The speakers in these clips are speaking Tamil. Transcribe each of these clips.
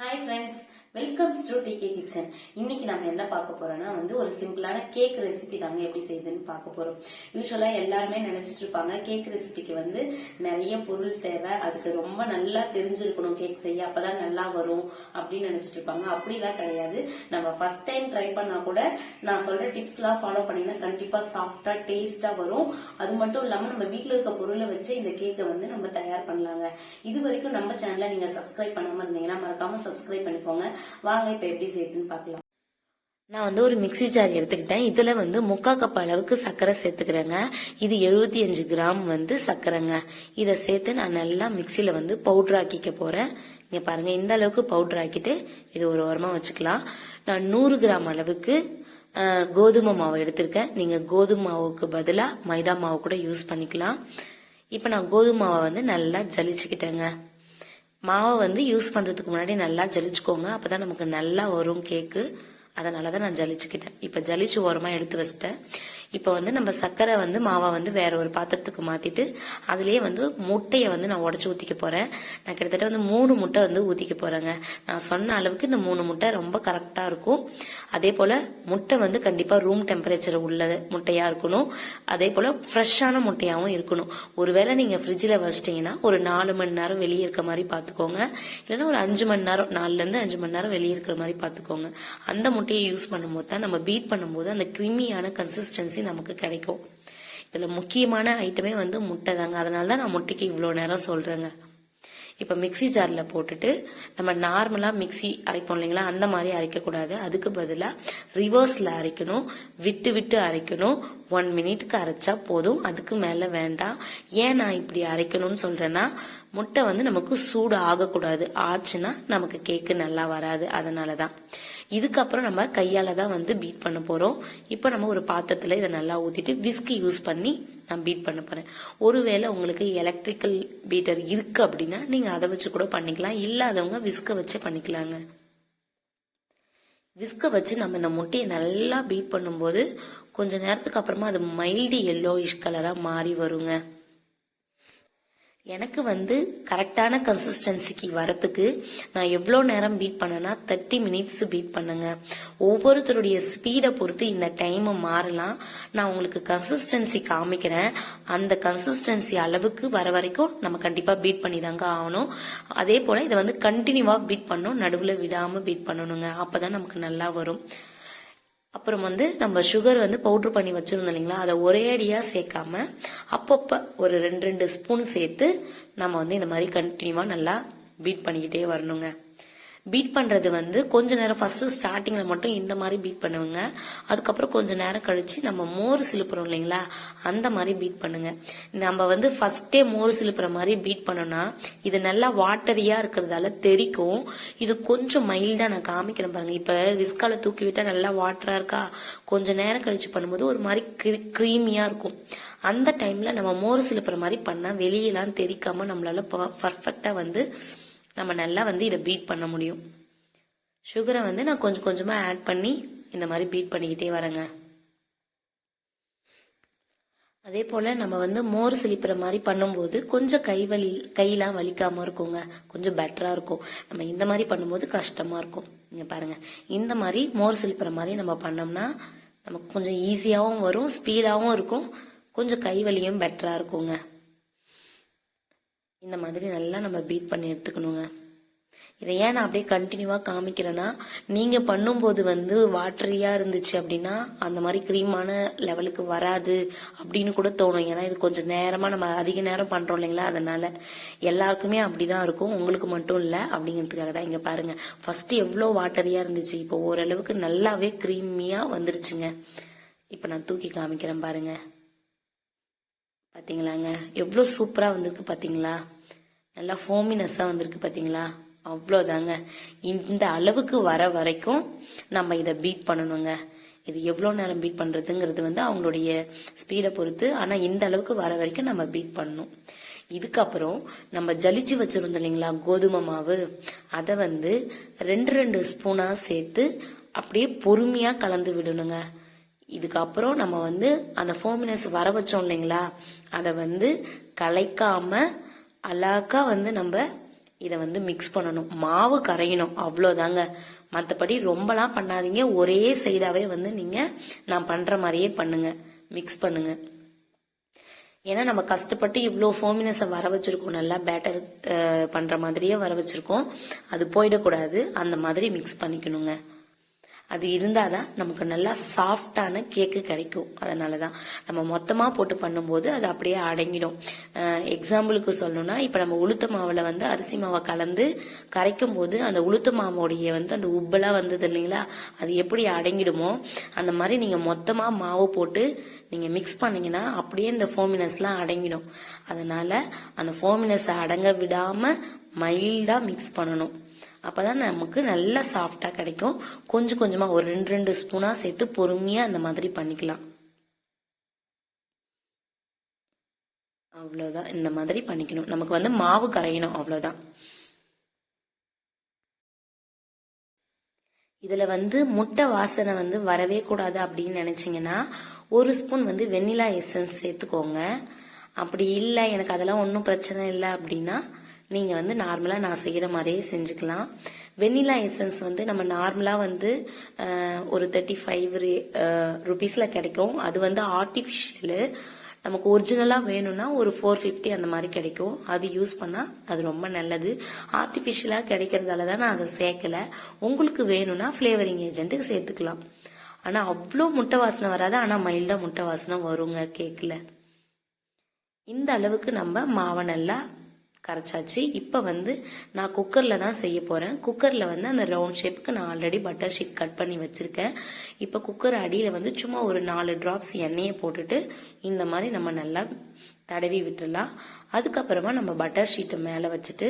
Hi friends welcomes to TK kitchen இன்னைக்கு நம்ம என்ன பார்க்க போறோம்னா வந்து ஒரு சிம்பிளான கேக் ரெசிபி தாங்க எப்படி செய்யுதுன்னு பார்க்க போறோம். யூஸ்வலா எல்லாருமே நினைச்சிட்டு இருப்பாங்க கேக் ரெசிபிக்கு வந்து நிறைய பொருள் தேவை அதுக்கு ரொம்ப நல்லா தெரிஞ்சிருக்கணும் கேக் செய்ய அப்பதான் நல்லா வரும் அப்படின்னு நினைச்சிட்டு இருப்பாங்க. அப்படிலாம் கிடையாது. நம்ம ஃபர்ஸ்ட் டைம் ட்ரை பண்ணா கூட நான் சொல்ற டிப்ஸ் எல்லாம் ஃபாலோ பண்ணீங்கன்னா கண்டிப்பா சாஃப்டா டேஸ்டா வரும். அது மட்டும் இல்லாம நம்ம வீட்டுல இருக்க பொருளை வச்சு இந்த கேக்கை வந்து நம்ம தயார் பண்ணலாங்க. இது வரைக்கும் நம்ம சேனலை நீங்க சப்ஸ்கிரைப் பண்ணாம இருந்தீங்கன்னா மறக்காம சப்ஸ்கிரைப் பண்ணிக்கோங்க. வாங்க இப்ப எப்படி செய்யுதுன்னு பார்க்கலாம். நான் வந்து ஒரு மிக்ஸி ஜார் எடுத்துக்கிட்டேன். இதுல வந்து முக்கா கப் அளவுக்கு சர்க்கரை சேர்த்துக்கிறேங்க. இது எழுபத்தி அஞ்சு கிராம் வந்து சர்க்கரைங்க. இதை சேர்த்து நான் நல்லா மிக்சியில வந்து பவுடர் ஆக்கிக்க போறேன். இங்க பாருங்க இந்த அளவுக்கு பவுடர் ஆக்கிட்டு இது ஒரு ஓரமாக வச்சுக்கலாம். நான் நூறு கிராம் அளவுக்கு கோதுமை மாவு எடுத்திருக்கேன். நீங்க கோதுமை மாவுக்கு பதிலாக மைதா மாவு கூட யூஸ் பண்ணிக்கலாம். இப்போ நான் கோதுமை மாவை வந்து நல்லா ஜலிச்சுக்கிட்டேங்க. மாவை வந்து யூஸ் பண்ணுறதுக்கு முன்னாடி நல்லா ஜலிச்சுக்கோங்க. அப்போ தான் நமக்கு நல்லா வரும் கேக்கு அதனால தான் நான் ஜலிச்சுக்கிட்டேன். இப்போ ஜலிச்சு ஓரமாக எடுத்து வச்சிட்டேன். இப்போ வந்து நம்ம சர்க்கரை வந்து மாவை வந்து வேற ஒரு பாத்திரத்துக்கு மாத்திட்டு அதுலேயே வந்து முட்டையை வந்து நான் உடச்சு ஊத்திக்க போறேன். நான் கிட்டத்தட்ட வந்து மூணு முட்டை வந்து ஊத்திக்க போறேங்க. நான் சொன்ன அளவுக்கு இந்த மூணு முட்டை ரொம்ப கரெக்டா இருக்கும். அதே போல முட்டை வந்து கண்டிப்பா ரூம் டெம்பரேச்சர் உள்ள முட்டையா இருக்கணும். அதே போல ஃப்ரெஷ்ஷான முட்டையாவும் இருக்கணும். ஒருவேளை நீங்க ஃப்ரிட்ஜில் வச்சிட்டீங்கன்னா ஒரு நாலு மணி நேரம் வெளியே இருக்க மாதிரி பாத்துக்கோங்க. இல்லைன்னா ஒரு அஞ்சு மணி நேரம் நாலுல இருந்து அஞ்சு மணி நேரம் வெளியே இருக்கிற மாதிரி பாத்துக்கோங்க. அந்த முட்டையை யூஸ் பண்ணும்போது தான் நம்ம பீட் பண்ணும்போது அந்த கிருமியான கன்சிஸ்டன்சி நமக்கு கிடைக்கும். இதில் முக்கியமான ஐட்டமே வந்து முட்டை தாங்க. அதனால தான் நான் முட்டைக்கு இவ்வளோ நேரம் சொல்கிறேங்க இப்போ மிக்ஸி ஜாரில் போட்டுட்டு நம்ம நார்மலாக மிக்ஸி அரைப்போம் இல்லைங்களா? அந்த மாதிரி அரைக்கக்கூடாது. அதுக்கு பதிலாக ரிவர்ஸில் அரைக்கணும். விட்டு விட்டு அரைக்கணும். ஒன் மினிட்க்கு அரைச்சா போதும். அதுக்கு மேலே வேண்டாம். ஏன் நான் இப்படி அரைக்கணும்னு சொல்கிறேன்னா முட்டை வந்து நமக்கு சூடு ஆகக்கூடாது ஆச்சுன்னா நமக்கு கேக்கு நல்லா வராது. அதனால தான் இதுக்கப்புறம் நம்ம கையால தான் வந்து பீட் பண்ண போறோம். இப்போ நம்ம ஒரு பாத்திரத்துல இதை நல்லா ஊத்திட்டு விஸ்கி யூஸ் பண்ணி நான் பீட் பண்ண போறேன். ஒருவேளை உங்களுக்கு எலக்ட்ரிக்கல் பீட்டர் இருக்கு அப்படின்னா நீங்க அதை வச்சு கூட பண்ணிக்கலாம். இல்லாதவங்க விஸ்க வச்சு பண்ணிக்கலாங்க. விஸ்க வச்சு நம்ம இந்த முட்டையை நல்லா பீட் பண்ணும்போது கொஞ்ச நேரத்துக்கு அப்புறமா அது மைல்டு எல்லோயிஷ் கலராக மாறி வருங்க. எனக்கு வந்து கரெக்டான கன்சிஸ்டன்சிக்கு வரத்துக்கு நான் எவ்வளோ நேரம் பீட் பண்ணேன்னா தேர்ட்டி மினிட்ஸ் பீட் பண்ணுங்க. ஒவ்வொருத்தருடைய ஸ்பீடை பொறுத்து இந்த டைமை மாறலாம். நான் உங்களுக்கு கன்சிஸ்டன்சி காமிக்கிறேன். அந்த கன்சிஸ்டன்சி அளவுக்கு வர வரைக்கும் நம்ம கண்டிப்பாக பீட் பண்ணி தாங்க ஆகணும். அதே போல் இதை வந்து கண்டினியூவாக பீட் பண்ணணும். நடுவில் விடாமல் பீட் பண்ணணுங்க. அப்போ தான் நமக்கு நல்லா வரும். அப்புறம் வந்து நம்ம சுகர் வந்து பவுடர் பண்ணி வச்சிருந்தோம் இல்லைங்களா? அதை ஒரே அடியாக சேர்க்காம அப்பப்ப ஒரு ரெண்டு ரெண்டு ஸ்பூன் சேர்த்து நம்ம வந்து இந்த மாதிரி கண்டினியூவா நல்லா பீட் பண்ணிக்கிட்டே வரணுங்க. பீட் பண்ணுறது வந்து கொஞ்ச நேரம் ஃபர்ஸ்ட் ஸ்டார்டிங்கில் மட்டும் இந்த மாதிரி பீட் பண்ணுவேங்க. அதுக்கப்புறம் கொஞ்ச நேரம் கழித்து நம்ம மோர் சிலுப்புறோம் இல்லைங்களா அந்த மாதிரி பீட் பண்ணுங்க. நம்ம வந்து ஃபஸ்ட்டே மோர் சிலுப்புற மாதிரி பீட் பண்ணோம்னா இது நல்லா வாட்டரியாக இருக்கிறதால தெரிக்கும். இது கொஞ்சம் மைல்டாக நான் காமிக்கிறேன் பாருங்கள் இப்போ விஸ்கால தூக்கி விட்டால் நல்லா வாட்டராக இருக்கா? கொஞ்ச நேரம் கழித்து பண்ணும்போது ஒரு மாதிரி க்ரீமியாக இருக்கும். அந்த டைமில் நம்ம மோர் சிலுப்புற மாதிரி பண்ணால் வெளியெல்லாம் தெரிக்காமல் நம்மளால் பர்ஃபெக்டாக வந்து நம்ம நல்லா வந்து இதை பீட் பண்ண முடியும். சுகரை வந்து நான் கொஞ்சம் கொஞ்சமாக ஆட் பண்ணி இந்த மாதிரி பீட் பண்ணிக்கிட்டே வரேங்க. அதே போல் நம்ம வந்து மோர் சிலிப்புற மாதிரி பண்ணும்போது கொஞ்சம் கை வலி கையெல்லாம் வலிக்காமல் இருக்குங்க. கொஞ்சம் பெட்டராக இருக்கும். நம்ம இந்த மாதிரி பண்ணும்போது கஷ்டமாக இருக்கும். நீங்கள் பாருங்க. இந்த மாதிரி மோர் சிலிப்புற மாதிரி நம்ம பண்ணோம்னா நமக்கு கொஞ்சம் ஈஸியாகவும் வரும் ஸ்பீடாகவும் இருக்கும். கொஞ்சம் கை வலியும் பெட்டராக இருக்குங்க. இந்த மாதிரி நல்லா நம்ம பீட் பண்ணி எடுத்துக்கணுங்க. இதை ஏன் நான் அப்படியே கண்டினியூவாக காமிக்கிறேன்னா நீங்கள் பண்ணும்போது வந்து வாட்டரியாக இருந்துச்சு அப்படின்னா அந்த மாதிரி க்ரீமான லெவலுக்கு வராது அப்படின்னு கூட தோணும். ஏன்னா இது கொஞ்சம் நேரமாக நம்ம அதிக நேரம் பண்ணுறோம் இல்லைங்களா? அதனால எல்லாருக்குமே அப்படிதான் இருக்கும். உங்களுக்கு மட்டும் இல்லை அப்படிங்கிறதுக்காக தான் இங்கே பாருங்கள் ஃபஸ்ட்டு எவ்வளோ வாட்டரியாக இருந்துச்சு. இப்போ ஓரளவுக்கு நல்லாவே க்ரீமியாக வந்துருச்சுங்க. இப்போ நான் தூக்கி காமிக்கிறேன் பாருங்கள் பார்த்தீங்களாங்க எவ்வளோ சூப்பராக வந்திருக்கு பார்த்தீங்களா நல்லா ஃபோமினஸ்ஸாக வந்திருக்கு பார்த்தீங்களா அவ்வளோதாங்க இந்த அளவுக்கு வர வரைக்கும் நம்ம இதை பீட் பண்ணணுங்க. இது எவ்வளோ நேரம் பீட் பண்ணுறதுங்கிறது வந்து அவங்களுடைய ஸ்பீடை பொறுத்து ஆனால் இந்த அளவுக்கு வர வரைக்கும் நம்ம பீட் பண்ணணும். இதுக்கப்புறம் நம்ம ஜலிச்சு வச்சுருந்தோம் இல்லைங்களா கோதுமை மாவு? அதை வந்து ரெண்டு ரெண்டு ஸ்பூனாக சேர்த்து அப்படியே பொறுமையாக கலந்து விடணுங்க. இதுக்கப்புறம் நம்ம வந்து அந்த ஃபோமினஸ் வர வச்சோம் இல்லைங்களா? அதை வந்து கலைக்காம அழகா வந்து நம்ம இதை வந்து மிக்ஸ் பண்ணணும். மாவு கரையணும். அவ்வளோதாங்க. மற்றபடி ரொம்பலாம் பண்ணாதீங்க. ஒரே சைடாகவே வந்து நீங்கள் நான் பண்ணுற மாதிரியே பண்ணுங்க. மிக்ஸ் பண்ணுங்க. ஏன்னா நம்ம கஷ்டப்பட்டு இவ்வளோ ஃபோமினஸை வர வச்சுருக்கோம். நல்லா பேட்டர் பண்ணுற மாதிரியே வர வச்சுருக்கோம். அது போயிடக்கூடாது. அந்த மாதிரி மிக்ஸ் பண்ணிக்கணுங்க. அது இருந்தால் தான் நமக்கு நல்லா சாஃப்டான கேக்கு கிடைக்கும். அதனால தான் நம்ம மொத்தமாக போட்டு பண்ணும்போது அது அப்படியே அடங்கிடும். எக்ஸாம்பிளுக்கு சொல்லணும்னா இப்போ நம்ம உளுத்த மாவில் வந்து அரிசி மாவை கலந்து கரைக்கும் போது அந்த உளுத்த மாவோடைய வந்து அந்த உப்பெல்லாம் வந்தது இல்லைங்களா? அது எப்படி அடங்கிடுமோ அந்த மாதிரி நீங்கள் மொத்தமாக மாவு போட்டு நீங்கள் மிக்ஸ் பண்ணீங்கன்னா அப்படியே இந்த ஃபோமினஸ்லாம் அடங்கிடும். அதனால அந்த ஃபோமினஸை அடங்க விடாமல் மைல்டாக மிக்ஸ் பண்ணணும். அப்பதான் நமக்கு நல்லா சாஃப்டாக கிடைக்கும். கொஞ்சம் கொஞ்சமாக ஒரு ரெண்டு ரெண்டு ஸ்பூனாக சேர்த்து பொறுமையாக அந்த மாதிரி பண்ணிக்கலாம். அவ்வளோதான் இந்த மாதிரி பண்ணிக்கணும். நமக்கு வந்து மாவு கரையணும். அவ்வளோதான் இதில் வந்து முட்டை வாசனை வந்து வரவே கூடாது அப்படின்னு நினச்சிங்கன்னா ஒரு ஸ்பூன் வந்து வெண்ணிலா எசன்ஸ் சேர்த்துக்கோங்க. அப்படி இல்லை எனக்கு அதெல்லாம் ஒன்றும் பிரச்சனை இல்லை அப்படின்னா நீங்கள் வந்து நார்மலாக நான் செய்கிற மாதிரியே செஞ்சுக்கலாம். வெண்ணிலா எசன்ஸ் வந்து நம்ம நார்மலாக வந்து ஒரு தேர்ட்டி ஃபைவ் ருபீஸில் கிடைக்கும். அது வந்து ஆர்டிஃபிஷியலு நமக்கு ஒரிஜினலாக வேணும்னா ஒரு ஃபோர் ஃபிஃப்டி அந்த மாதிரி கிடைக்கும். அது யூஸ் பண்ணால் அது ரொம்ப நல்லது. ஆர்டிஃபிஷியலாக கிடைக்கிறதால தான் நான் அதை சேர்க்கல. உங்களுக்கு வேணும்னா ஃப்ளேவரிங் ஏஜென்ட்டுக்கு சேர்த்துக்கலாம். ஆனால் அவ்வளோ முட்டை வாசனை வராது. ஆனால் மைல்டாக முட்டை வாசனை வருங்க கேக்கில். இந்த அளவுக்கு நம்ம மாவை நல்லா கரைச்சாச்சு. இப்போ வந்து நான் குக்கரில் தான் செய்ய போகிறேன் குக்கரில் வந்து அந்த ரவுண்ட் ஷேப்புக்கு நான் ஆல்ரெடி பட்டர் ஷீட் கட் பண்ணி வச்சுருக்கேன். இப்போ குக்கர் அடியில் வந்து சும்மா ஒரு நாலு ட்ராப்ஸ் எண்ணெயை போட்டுட்டு இந்த மாதிரி நம்ம நல்லா தடவி விட்டுடலாம். அதுக்கப்புறமா நம்ம பட்டர் ஷீட்டை மேலே வச்சுட்டு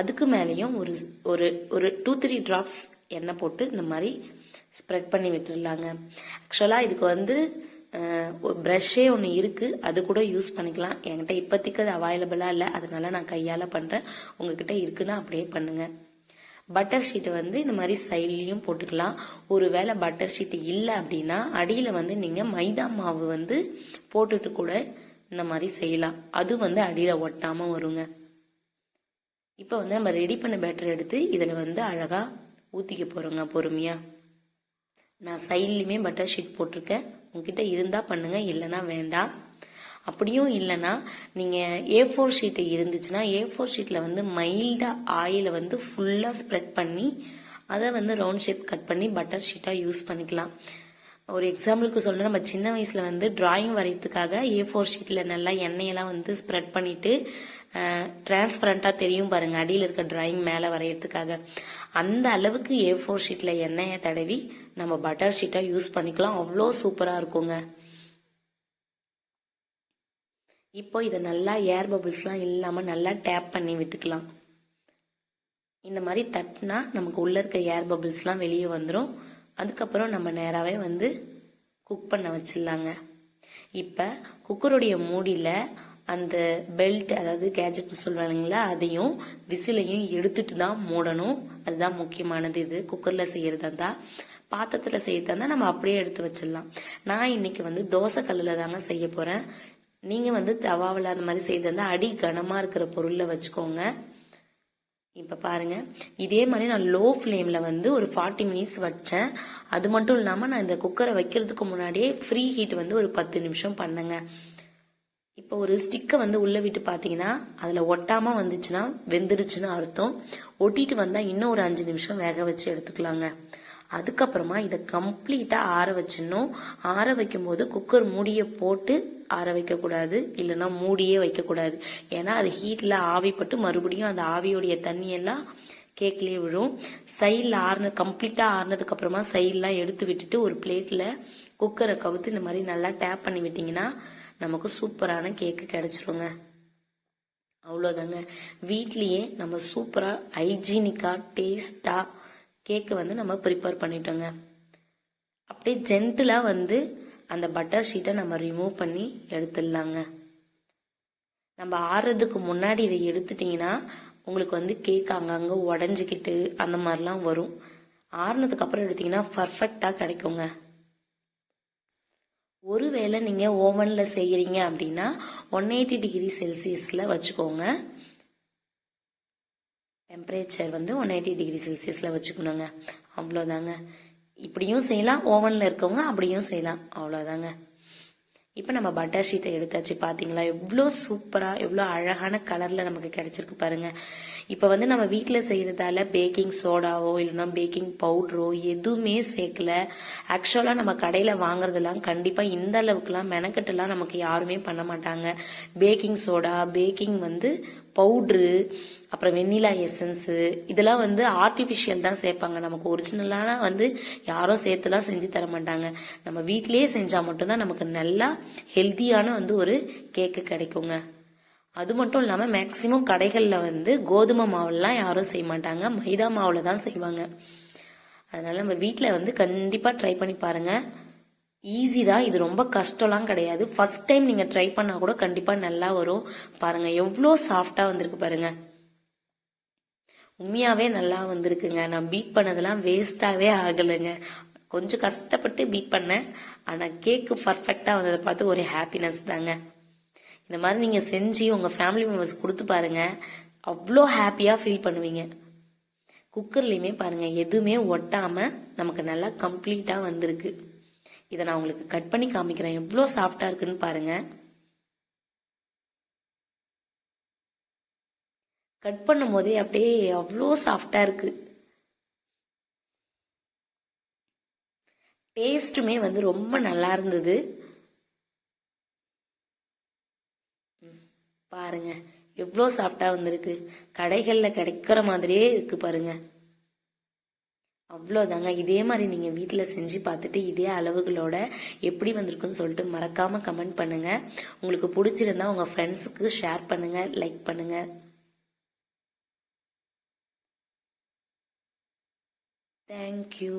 அதுக்கு மேலேயும் ஒரு ஒரு ஒரு டூ த்ரீ ட்ராப்ஸ் எண்ணெய் போட்டு இந்த மாதிரி ஸ்ப்ரெட் பண்ணி விட்டுடலாங்க. ஆக்சுவலாக இதுக்கு வந்து ப்ரஷ்ஷே ஒன்று இருக்குது அது கூட யூஸ் பண்ணிக்கலாம். என்கிட்ட இப்போதைக்கு அது அவைலபிளாக இல்லை. அதனால நான் கையால் பண்ணுறேன் உங்ககிட்ட இருக்குன்னா அப்படியே பண்ணுங்கள் பட்டர் ஷீட்டை வந்து இந்த மாதிரி சைட்லேயும் போட்டுக்கலாம். ஒரு வேளை பட்டர் ஷீட் இல்லை அப்படின்னா அடியில் வந்து நீங்கள் மைதா மாவு வந்து போட்டுட்டு கூட இந்த மாதிரி செய்யலாம். அது வந்து அடியில் ஒட்டாமல் வருங்க. இப்போ வந்து நம்ம ரெடி பண்ண பேட்டர் எடுத்து இதில் வந்து அழகாக ஊற்றிக்க போகிறோங்க பொறுமையாக நான் சைட்லேயுமே பட்டர் ஷீட் போட்டிருக்கேன். உங்ககிட்ட இருந்தால் பண்ணுங்க இல்லைன்னா வேண்டாம் அப்படியும் இல்லைன்னா நீங்கள் ஏ ஃபோர் ஷீட்டு இருந்துச்சுன்னா ஏ ஃபோர் ஷீட்டில் வந்து மைல்டாக ஆயிலை வந்து ஃபுல்லாக ஸ்ப்ரெட் பண்ணி அதை வந்து ரவுண்ட் ஷேப் கட் பண்ணி பட்டர் ஷீட்டாக யூஸ் பண்ணிக்கலாம். ஒரு எக்ஸாம்பிளுக்கு சொல்லணும் நம்ம சின்ன வயசுல வந்து டிராயிங் வரைகிறதுக்காக ஏ ஃபோர் ஷீட்ல நல்லா எண்ணெயெல்லாம் வந்து ஸ்ப்ரெட் பண்ணிட்டு டிரான்ஸ்பரண்டா தெரியும் பாருங்க. அடியில் இருக்க டிராயிங் மேலே வரைகிறதுக்காக அந்த அளவுக்கு ஏ ஃபோர் ஷீட்டில் எண்ணெயை தடவி நம்ம பட்டர் ஷீட்டாக யூஸ் பண்ணிக்கலாம். அவ்வளோ சூப்பராக இருக்குங்க. இப்போ இதை நல்லா ஏர் பபிள்ஸ்லாம் இல்லாமல் நல்லா டேப் பண்ணி விட்டுக்கலாம். இந்த மாதிரி தட்டினா நமக்கு உள்ளே இருக்க ஏர் பபிள்ஸ்லாம் வெளியே வந்துடும் அதுக்கப்புறம் நம்ம நேராகவே வந்து குக் பண்ண வச்சிடலாங்க. இப்போ குக்கருடைய மூடியில் அந்த பெல்ட் அதாவது கேஜெட்னு சொல்லுவாங்களா அதையும் விசிலையும் எடுத்துட்டு தான் மூடணும். அதுதான் முக்கியமானது இது. குக்கரில் செய்யறதா இருந்தால் பாத்திரத்தில் செய்யறதா இருந்தால் நம்ம அப்படியே எடுத்து வச்சிடலாம். நான் இன்னைக்கு வந்து தோசை கல்லில் தாங்க செய்ய போறேன். நீங்க வந்து தவாவில் அந்த மாதிரி செய்யறதா அடி கனமா இருக்கிற பொருள்ல வச்சுக்கோங்க. இப்ப பாருங்க. இதே மாதிரி நான் லோ ஃப்ளேம்ல வந்து ஒரு ஃபார்ட்டி மினிட்ஸ் வச்சேன். அது மட்டும் இல்லாம நான் இந்த குக்கரை வைக்கிறதுக்கு முன்னாடியே ஃப்ரீ ஹீட் வந்து ஒரு பத்து நிமிஷம் பண்ணுங்க. இப்போ ஒரு ஸ்டிக்கை வந்து உள்ளே விட்டு பார்த்தீங்கன்னா அதில் ஒட்டாமல் வந்துச்சுன்னா வெந்துருச்சுன்னு அர்த்தம். ஒட்டிட்டு வந்தால் இன்னும் ஒரு அஞ்சு நிமிஷம் வேக வச்சு எடுத்துக்கலாங்க. அதுக்கப்புறமா இதை கம்ப்ளீட்டாக ஆற வச்சிடணும். ஆற வைக்கும் போது குக்கர் மூடியை போட்டு ஆற வைக்கக்கூடாது இல்லைன்னா மூடியே வைக்கக்கூடாது. ஏன்னா அது ஹீட்டில் ஆவிப்பட்டு மறுபடியும் அந்த ஆவியோடைய தண்ணியெல்லாம் கேக்லேயே விழும். சைடில் ஆறுன கம்ப்ளீட்டாக ஆறுனதுக்கப்புறமா சைடெலாம் எடுத்து விட்டுட்டு ஒரு பிளேட்டில் குக்கரை கவுத்து இந்த மாதிரி நல்லா டேப் பண்ணி விட்டிங்கன்னா நமக்கு சூப்பரான கேக்கு கிடைச்சிருங்க. அவ்வளோதாங்க வீட்லேயே நம்ம சூப்பராக ஹைஜீனிக்காக டேஸ்டாக கேக்கு வந்து நம்ம ப்ரிப்பேர் பண்ணிட்டோங்க. அப்படியே ஜென்டிலாக வந்து அந்த பட்டர் ஷீட்டை நம்ம ரிமூவ் பண்ணி எடுத்துடலாங்க. நம்ம ஆறுறதுக்கு முன்னாடி இதை எடுத்துட்டீங்கன்னா உங்களுக்கு வந்து கேக் அங்கங்கே உடஞ்சிக்கிட்டு அந்த மாதிரிலாம் வரும். ஆறுனதுக்கு அப்புறம் எடுத்தீங்கன்னா பர்ஃபெக்டாக கிடைக்குங்க. ஒருவேளை நீங்க ஓவன்ல செய்யறீங்க அப்படின்னா ஒன் எயிட்டி டிகிரி செல்சியஸ்ல வச்சுக்கோங்க. டெம்பரேச்சர் வந்து ஒன் எயிட்டி டிகிரி செல்சியஸில் வச்சுக்கணுங்க. அவ்வளோதாங்க இப்படியும் செய்யலாம். ஓவனில் இருக்கவங்க அப்படியும் செய்யலாம். அவ்வளோதாங்க இப்போ நம்ம பட்டர் ஷீட்டை எடுத்தாச்சு பார்த்தீங்களா எவ்வளோ சூப்பராக எவ்வளோ அழகான கலரில் நமக்கு கிடச்சிருக்கு பாருங்க. இப்போ வந்து நம்ம வீட்டில் செய்கிறதால பேக்கிங் சோடாவோ இல்லைன்னா பேக்கிங் பவுடரோ எதுவுமே சேர்க்கல. ஆக்சுவலாக நம்ம கடையில் வாங்குறதெல்லாம் கண்டிப்பாக இந்த அளவுக்குலாம் மெனக்கட்டுலாம் நமக்கு யாருமே பண்ண மாட்டாங்க. பேக்கிங் சோடா பேக்கிங் வந்து பவுட்ரு அப்புறம் வெண்ணிலா எசன்ஸு இதெல்லாம் வந்து ஆர்டிஃபிஷியல் தான் சேர்ப்பாங்க. நமக்கு ஒரிஜினலான வந்து யாரும் சேர்த்துலாம் செஞ்சு தர மாட்டாங்க. நம்ம வீட்டிலேயே செஞ்சால் மட்டும்தான் நமக்கு நல்லா ஹெல்த்தியான வந்து ஒரு கேக்கு கிடைக்குங்க. அது மட்டும் இல்லாமல் மேக்சிமம் கடைகளில் வந்து கோதுமை மாவுலாம் யாரும் செய்ய மாட்டாங்க. மைதா மாவில் தான் செய்வாங்க. அதனால நம்ம வீட்டில் வந்து கண்டிப்பாக ட்ரை பண்ணி பாருங்கள் ஈஸி தான். இது ரொம்ப கஷ்டம்லாம் கிடையாது. ஃபர்ஸ்ட் டைம் நீங்கள் ட்ரை பண்ணால் கூட கண்டிப்பாக நல்லா வரும். பாருங்கள் எவ்வளோ சாஃப்டாக வந்திருக்கு பாருங்கள் உண்மையாகவே நல்லா வந்திருக்குங்க. நான் பீட் பண்ணதெல்லாம் வேஸ்ட்டாகவே ஆகலைங்க. கொஞ்சம் கஷ்டப்பட்டு பீட் பண்ணேன். ஆனால் கேக்கு பர்ஃபெக்டாக வந்ததை பார்த்து ஒரு ஹாப்பினஸ் தாங்க. இந்த மாதிரி நீங்கள் செஞ்சு உங்கள் ஃபேமிலி மெம்பர்ஸ் கொடுத்து பாருங்கள் அவ்வளோ ஹாப்பியாக ஃபீல் பண்ணுவீங்க. குக்கர்லையுமே பாருங்கள் எதுவுமே ஒட்டாமல் நமக்கு நல்லா கம்ப்ளீட்டாக வந்திருக்கு. இதை நான் உங்களுக்கு கட் பண்ணி காமிக்கிறேன். எவ்வளோ சாஃப்டாக இருக்குன்னு பாருங்க. கட் பண்ணும் போதே அப்படியே அவ்வளோ சாஃப்டாக இருக்கு. டேஸ்ட்டுமே வந்து ரொம்ப நல்லா இருந்தது. பாருங்க. எவ்வளோ சாஃப்டாக வந்திருக்கு. கடைகளில் கிடைக்கிற மாதிரியே இருக்கு பாருங்கள் அவ்வளோதாங்க இதே மாதிரி நீங்கள் வீட்டில் செஞ்சு பார்த்துட்டு இதே அளவுகளோட எப்படி வந்திருக்குன்னு சொல்லிட்டு மறக்காமல் கமெண்ட் பண்ணுங்கள் உங்களுக்கு பிடிச்சிருந்தா உங்கள் ஃப்ரெண்ட்ஸுக்கு ஷேர் பண்ணுங்கள் லைக் பண்ணுங்கள் தேங்க்யூ